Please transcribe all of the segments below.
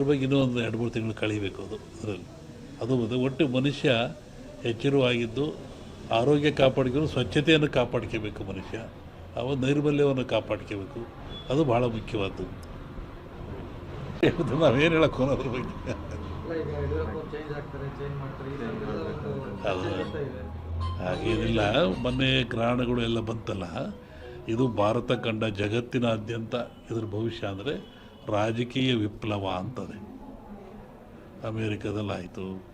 ಅದ್ರ ಬಗ್ಗೆ ಇನ್ನೊಂದು ಒಂದು ಎರಡು ಮೂರು ತಿಂಗಳು ಕಳಿಬೇಕು ಅದು ಅದರಲ್ಲಿ. ಅದು ಮತ್ತು ಒಟ್ಟು ಮನುಷ್ಯ ಎಚ್ಚರವಾಗಿದ್ದು ಆರೋಗ್ಯ ಕಾಪಾಡ್ಕೊಂಡು ಸ್ವಚ್ಛತೆಯನ್ನು ಕಾಪಾಡ್ಕೋಬೇಕು ಮನುಷ್ಯ. ಅವ ನೈರ್ಮಲ್ಯವನ್ನು ಕಾಪಾಡ್ಕೋಬೇಕು. ಅದು ಭಾಳ ಮುಖ್ಯವಾದ್ದು. ನಾವೇನು ಹೇಳಕ್ಕೆ ಅದ್ರ ಬಗ್ಗೆ. ಅದು ಹಾಗೇನಿಲ್ಲ ಮೊನ್ನೆ ಗ್ರಹಣಗಳು ಎಲ್ಲ ಬಂತಲ್ಲ ಇದು ಭಾರತ ಕಂಡ ಜಗತ್ತಿನಾದ್ಯಂತ ಇದ್ರ ಭವಿಷ್ಯ ಅಂದರೆ ರಾಜಕೀಯ ವಿಪ್ಲವ ಅಂತದೆ. ಅಮೇರಿಕದಲ್ಲಾಯಿತು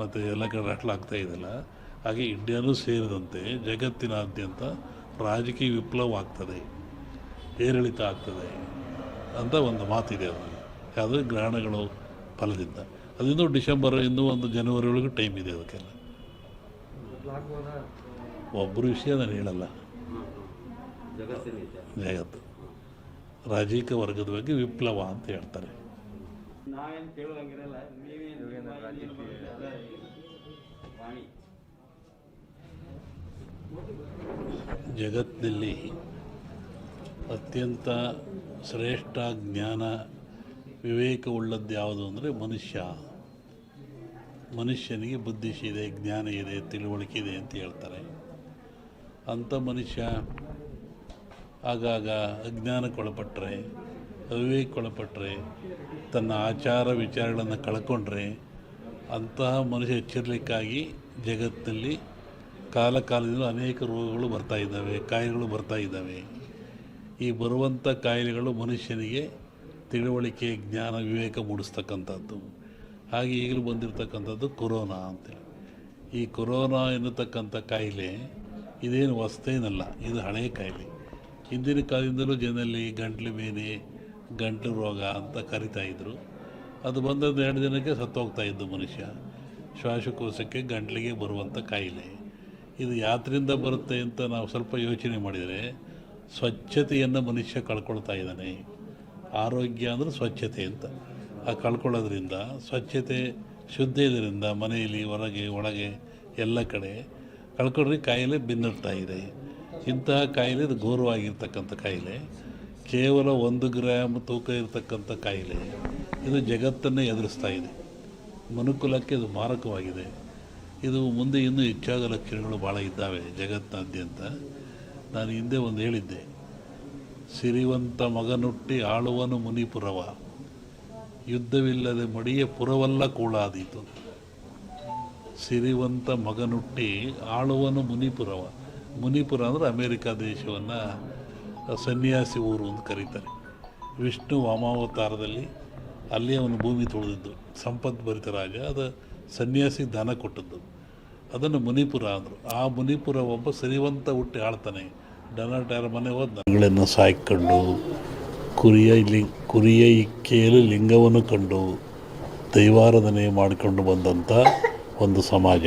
ಮತ್ತು ಎಲ್ಲ ಕಡೆ ರಟ್ಲಾಗ್ತಾ ಇದೆಯಲ್ಲ ಹಾಗೆ ಇಂಡಿಯಾನೂ ಸೇರಿದಂತೆ ಜಗತ್ತಿನಾದ್ಯಂತ ರಾಜಕೀಯ ವಿಪ್ಲವ ಆಗ್ತದೆ ಏರಿಳಿತ ಆಗ್ತದೆ ಅಂತ ಒಂದು ಮಾತಿದೆ ಅದು. ಯಾವುದೇ ಗ್ರಹಣಗಳು ಫಲದಿಂದ. ಅದರಿಂದ ಡಿಸೆಂಬರ್ ಇಂದು ಒಂದು ಜನವರಿ ಒಳಗೆ ಟೈಮ್ ಇದೆ ಅದಕ್ಕೆಲ್ಲ. ಒಬ್ಬರು ವಿಷಯ ನಾನು ಹೇಳಲ್ಲ. ಜಗತ್ತು. ರಾಜಕೀಯ ವರ್ಗದ ಬಗ್ಗೆ ವಿಪ್ಲವ ಅಂತ ಹೇಳ್ತಾರೆ. ಜಗತ್ತಿನಲ್ಲಿ ಅತ್ಯಂತ ಶ್ರೇಷ್ಠ ಜ್ಞಾನ ವಿವೇಕವುಳ್ಳದ್ದು ಯಾವುದು ಅಂದರೆ ಮನುಷ್ಯ. ಮನುಷ್ಯನಿಗೆ ಬುದ್ಧಿಶಿದೆ ಜ್ಞಾನ ಇದೆ ತಿಳುವಳಿಕೆ ಇದೆ ಅಂತ ಹೇಳ್ತಾರೆ. ಅಂಥ ಮನುಷ್ಯ ಆಗಾಗ ಅಜ್ಞಾನಕ್ಕೊಳಪಟ್ಟರೆ ಅವಿವೇಕೊಳಪಟ್ಟರೆ ತನ್ನ ಆಚಾರ ವಿಚಾರಗಳನ್ನು ಕಳ್ಕೊಂಡ್ರೆ ಅಂತಹ ಮನುಷ್ಯ ಎಚ್ಚರಲಿಕ್ಕಾಗಿ ಜಗತ್ತಿನಲ್ಲಿ ಕಾಲ ಕಾಲದಿಂದ ಅನೇಕ ರೋಗಗಳು ಬರ್ತಾ ಇದ್ದಾವೆ, ಕಾಯಿಲೆಗಳು ಬರ್ತಾ ಇದ್ದಾವೆ. ಈ ಬರುವಂಥ ಕಾಯಿಲೆಗಳು ಮನುಷ್ಯನಿಗೆ ತಿಳುವಳಿಕೆ, ಜ್ಞಾನ, ವಿವೇಕ ಮೂಡಿಸ್ತಕ್ಕಂಥದ್ದು. ಹಾಗೆ ಈಗಲೂ ಬಂದಿರತಕ್ಕಂಥದ್ದು ಕೊರೋನಾ ಅಂತೇಳಿ. ಈ ಕೊರೋನಾ ಎನ್ನತಕ್ಕಂಥ ಕಾಯಿಲೆ ಇದೇನು ಹೊಸ್ತೇನಲ್ಲ ಇದು ಹಳೆಯ ಕಾಯಿಲೆ. ಹಿಂದಿನ ಕಾಲದಿಂದಲೂ ಜನರಲ್ಲಿ ಗಂಟ್ಲು ಬೇನೆ, ಗಂಟ್ಲು ರೋಗ ಅಂತ ಕರಿತಾ ಇದ್ದರು ಅದು ಬಂದದ್ದು ಎರಡು ದಿನಕ್ಕೆ ಸತ್ತೋಗ್ತಾ ಇದ್ದು ಮನುಷ್ಯ. ಶ್ವಾಸಕೋಶಕ್ಕೆ ಗಂಟ್ಲಿಗೆ ಬರುವಂಥ ಕಾಯಿಲೆ. ಇದು ಯಾತ್ರಿಂದ ಬರುತ್ತೆ ಅಂತ ನಾವು ಸ್ವಲ್ಪ ಯೋಚನೆ ಮಾಡಿದರೆ ಸ್ವಚ್ಛತೆಯನ್ನು ಮನುಷ್ಯ ಕಳ್ಕೊಳ್ತಾ ಇದ್ದಾನೆ. ಆರೋಗ್ಯ ಅಂದರೆ ಸ್ವಚ್ಛತೆ ಅಂತ. ಆ ಕಳ್ಕೊಳ್ಳೋದ್ರಿಂದ, ಸ್ವಚ್ಛತೆ ಶುದ್ಧ ಇದರಿಂದ ಮನೆಯಲ್ಲಿ, ಹೊರಗೆ, ಒಳಗೆ ಎಲ್ಲ ಕಡೆ ಕಳ್ಕೊಂಡ್ರೆ ಕಾಯಿಲೆ ಬೆನ್ನಿಡ್ತಾ ಇದೆ. ಇಂತಹ ಕಾಯಿಲೆ ಇದು ಘೋರವಾಗಿರ್ತಕ್ಕಂಥ ಕಾಯಿಲೆ. ಕೇವಲ ಒಂದು ಗ್ರಾಮ್ ತೂಕ ಇರತಕ್ಕಂಥ ಕಾಯಿಲೆ. ಇದು ಜಗತ್ತನ್ನೇ ಎದುರಿಸ್ತಾ ಇದೆ. ಮನುಕುಲಕ್ಕೆ ಇದು ಮಾರಕವಾಗಿದೆ. ಇದು ಮುಂದೆ ಇನ್ನೂ ಹೆಚ್ಚಾದ ಲಕ್ಷಣಗಳು ಭಾಳ ಇದ್ದಾವೆ ಜಗತ್ತಿನಾದ್ಯಂತ. ನಾನು ಹಿಂದೆ ಒಂದು ಹೇಳಿದ್ದೆ. ಸಿರಿವಂತ ಮಗನುಟ್ಟಿ ಆಳುವನು ಮುನಿಪುರವ. ಯುದ್ಧವಿಲ್ಲದೆ ಮಡಿಯ ಪುರವಲ್ಲ ಕೂಳಾದೀತು. ಸಿರಿವಂತ ಮಗನುಟ್ಟಿ ಆಳುವನು ಮುನಿಪುರವ. ಮುನಿಪುರ ಅಂದರೆ ಅಮೇರಿಕಾ ದೇಶವನ್ನು ಸನ್ಯಾಸಿ ಊರು ಅಂತ ಕರೀತಾರೆ. ವಿಷ್ಣು ವಾಮಾವತಾರದಲ್ಲಿ ಅಲ್ಲಿ ಅವನು ಭೂಮಿ ತೊಳೆದಿದ್ದು, ಸಂಪತ್ ಭರಿತ ರಾಜ, ಅದು ಸನ್ಯಾಸಿ ದಾನ ಕೊಟ್ಟದ್ದು. ಅದನ್ನು ಮುನಿಪುರ ಅಂದರು. ಆ ಮುನಿಪುರ ಒಬ್ಬ ಸರಿವಂತ ಹುಟ್ಟಿ ಆಳ್ತಾನೆ. ಡೊನಾಲ್ಡ್ ಯಾರ ಮನೆ ಹೋದ ದನಗಳನ್ನು ಸಾಯ್ಕೊಂಡು, ಕುರಿಯ ಲಿ, ಕುರಿಯ ಇಕ್ಕೆಯಲ್ಲಿ ಲಿಂಗವನ್ನು ಕಂಡು, ದೈವಾರಾಧನೆ ಮಾಡಿಕೊಂಡು ಬಂದಂಥ ಒಂದು ಸಮಾಜ.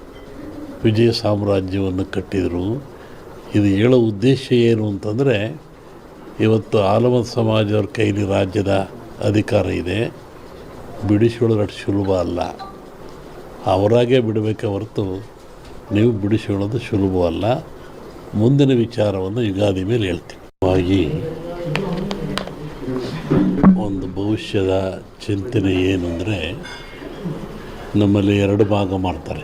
ವಿಜಯ ಸಾಮ್ರಾಜ್ಯವನ್ನು ಕಟ್ಟಿದರು. ಇದು ಹೇಳೋ ಉದ್ದೇಶ ಏನು ಅಂತಂದರೆ, ಇವತ್ತು ಆಲಮತ್ ಸಮಾಜದವ್ರ ಕೈಲಿ ರಾಜ್ಯದ ಅಧಿಕಾರ ಇದೆ. ಬಿಡಿಸಿಕೊಳ್ಳೋದು ಅಷ್ಟು ಸುಲಭ ಅಲ್ಲ. ಅವರಾಗೆ ಬಿಡಬೇಕೆ ಹೊರತು ನೀವು ಬಿಡಿಸಿಕೊಳ್ಳೋದು ಸುಲಭವಲ್ಲ ಮುಂದಿನ ವಿಚಾರವನ್ನು ಯುಗಾದಿ ಮೇಲೆ ಹೇಳ್ತೀವಿ ಒಂದು ಭವಿಷ್ಯದ ಚಿಂತನೆ ಏನು ಅಂದರೆ, ನಮ್ಮಲ್ಲಿ ಎರಡು ಭಾಗ ಮಾಡ್ತಾರೆ.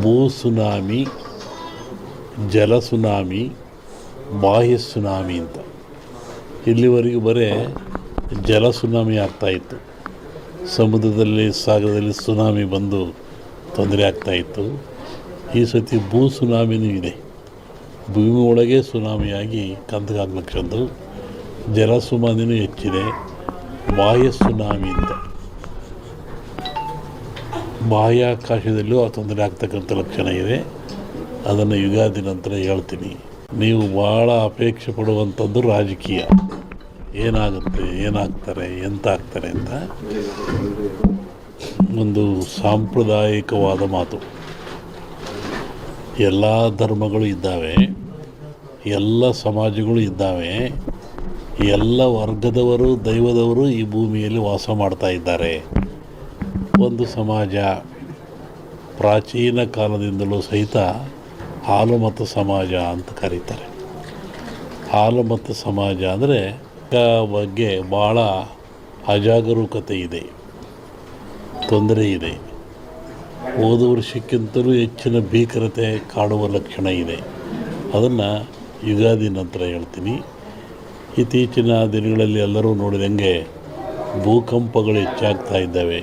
ಭೂ ಸುನಾಮಿ ಜಲ ಸುನಾಮಿ ಬಾಹ್ಯ ಸುನಾಮಿ ಅಂತ. ಇಲ್ಲಿವರೆಗೂ ಬರೇ ಜಲ ಸುನಾಮಿ ಆಗ್ತಾಯಿತ್ತು ಸಮುದ್ರದಲ್ಲಿ, ಸಾಗರದಲ್ಲಿ ಸುನಾಮಿ ಬಂದು ತೊಂದರೆ ಆಗ್ತಾಯಿತ್ತು ಈ ಸತಿ ಭೂ ಸುನಾಮಿನೂ ಇದೆ. ಭೂಮಿ ಒಳಗೆ ಸುನಾಮಿಯಾಗಿ ಕಂದಗಾಗ್ಲಕ್ಷದ್ದು ಜಲ ಸುನಾಮಿನೂ ಹೆಚ್ಚಿದೆ. ಬಾಹ್ಯ ಸುನಾಮಿ ಅಂತ. ಬಾಹ್ಯಾಕಾಶದಲ್ಲೂ ಆ ತೊಂದರೆ ಆಗ್ತಕ್ಕಂಥ ಲಕ್ಷಣ ಇದೆ. ಅದನ್ನು ಯುಗಾದಿ ನಂತರ ಹೇಳ್ತೀನಿ. ನೀವು ಭಾಳ ಅಪೇಕ್ಷೆ ಪಡುವಂಥದ್ದು ರಾಜಕೀಯ. ಏನಾಗುತ್ತೆ, ಏನಾಗ್ತಾರೆ ಎಂತ ಆಗ್ತಾರೆ ಅಂತ ಒಂದು ಸಾಂಪ್ರದಾಯಿಕವಾದ ಮಾತು. ಎಲ್ಲ ಧರ್ಮಗಳು ಇದ್ದಾವೆ, ಎಲ್ಲ ಸಮಾಜಗಳು ಇದ್ದಾವೆ, ಎಲ್ಲ ವರ್ಗದವರು, ದೈವದವರು ಈ ಭೂಮಿಯಲ್ಲಿ ವಾಸ ಮಾಡ್ತಾ ಇದ್ದಾರೆ. ಒಂದು ಸಮಾಜ ಪ್ರಾಚೀನ ಕಾಲದಿಂದಲೂ ಸಹಿತ ಹಾಲು ಮತ್ತು ಸಮಾಜ ಅಂತ ಕರೀತಾರೆ. ಹಾಲು ಮತ್ತು ಸಮಾಜ ಅಂದರೆ ಬಗ್ಗೆ ಭಾಳ ಅಜಾಗರೂಕತೆ ಇದೆ, ತೊಂದರೆ ಇದೆ. ಹೋದ ವರ್ಷಕ್ಕಿಂತಲೂ ಹೆಚ್ಚಿನ ಭೀಕರತೆ ಕಾಡುವ ಲಕ್ಷಣ ಇದೆ. ಅದನ್ನು ಯುಗಾದಿ ನಂತರ ಹೇಳ್ತೀನಿ. ಇತ್ತೀಚಿನ ದಿನಗಳಲ್ಲಿ ಎಲ್ಲರೂ ನೋಡಿದಂಗೆ ಭೂಕಂಪಗಳು ಹೆಚ್ಚಾಗ್ತಾ ಇದ್ದಾವೆ.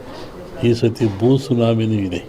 ಈ ಸತಿ ಭೂ ಸುನಾಮಿನೂ ಇದೆ.